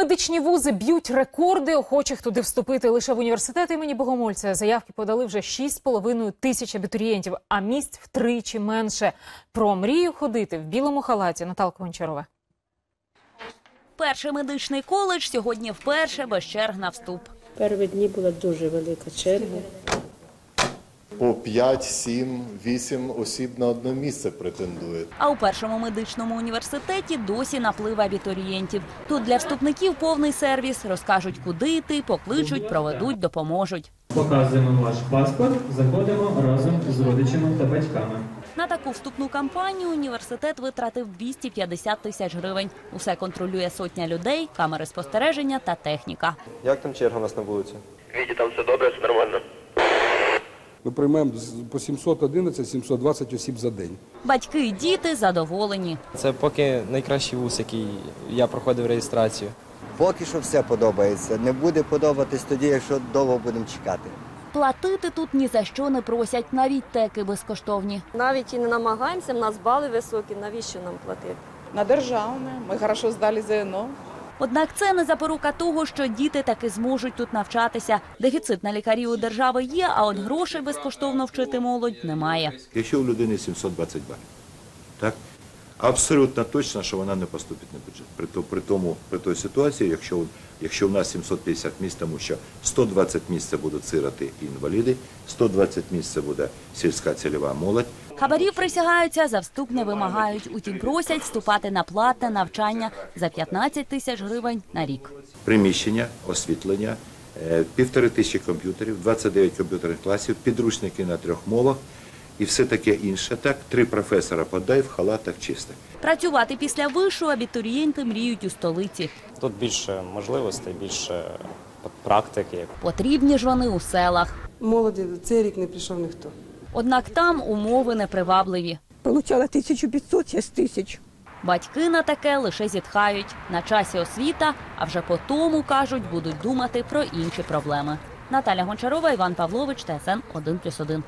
Медичні вузи б'ють рекорди охочих туди вступити. Лише в університет імені Богомольця заявки подали вже 6,5 тисяч абітурієнтів, а місць втричі менше. Про мрію ходити в білому халаті Наталка Гончарова. Перший медичний коледж сьогодні вперше без черг на вступ. Перші дні була дуже велика черга. По 5, 7, 8 осіб на одне місце претендує. А у першому медичному університеті досі наплив абітурієнтів. Тут для вступників повний сервіс. Розкажуть, куди йти, покличуть, проведуть, допоможуть. Показуємо ваш паспорт, заходимо разом з родичами та батьками. На таку вступну кампанію університет витратив 250 тисяч гривень. Усе контролює сотня людей, камери спостереження та техніка. Як там черга у нас на вулиці? Віті, там все добре. Ми приймаємо по 711-720 осіб за день. Батьки і діти задоволені. Це поки найкращий вуз, який я проходив реєстрацію. Поки що все подобається. Не буде подобатись тоді, якщо довго будемо чекати. Платити тут ні за що не просять, навіть теки безкоштовні. Навіть і не намагаємося, в нас бали високі, навіщо нам платити? на державне. Ми хорошо здали ЗНО. Однак це не запорука того, що діти таки зможуть тут навчатися. Дефіцит на лікарів у держави є, а от грошей безкоштовно вчити молодь немає. Якщо у людини 720 балів, так? Абсолютно точно, що вона не поступить на бюджет. При, то- при тому, при той ситуації, якщо, якщо у нас 750 місць, тому що 120 місць будуть сироти і інваліди, 120 місць буде сільська цільова молодь, Хабарів присягаються, за вступ не вимагають. Утім, просять вступати на платне навчання за 15 тисяч гривень на рік. приміщення, освітлення, е, півтори тисячі комп'ютерів, 29 комп'ютерних класів, підручники на трьох мовах і все таке інше. Так, три професора подай в халатах чистих. Працювати після вишу абітурієнти мріють у столиці. Тут більше можливостей, більше практики. Потрібні ж вони у селах. Молоді цей рік не прийшов ніхто. Однак там умови непривабливі. Получала 1500, зараз тисяч. Батьки на таке лише зітхають. На часі освіта, а вже по тому, кажуть, будуть думати про інші проблеми. Наталя Гончарова, Іван Павлович, ТСН 1+,1.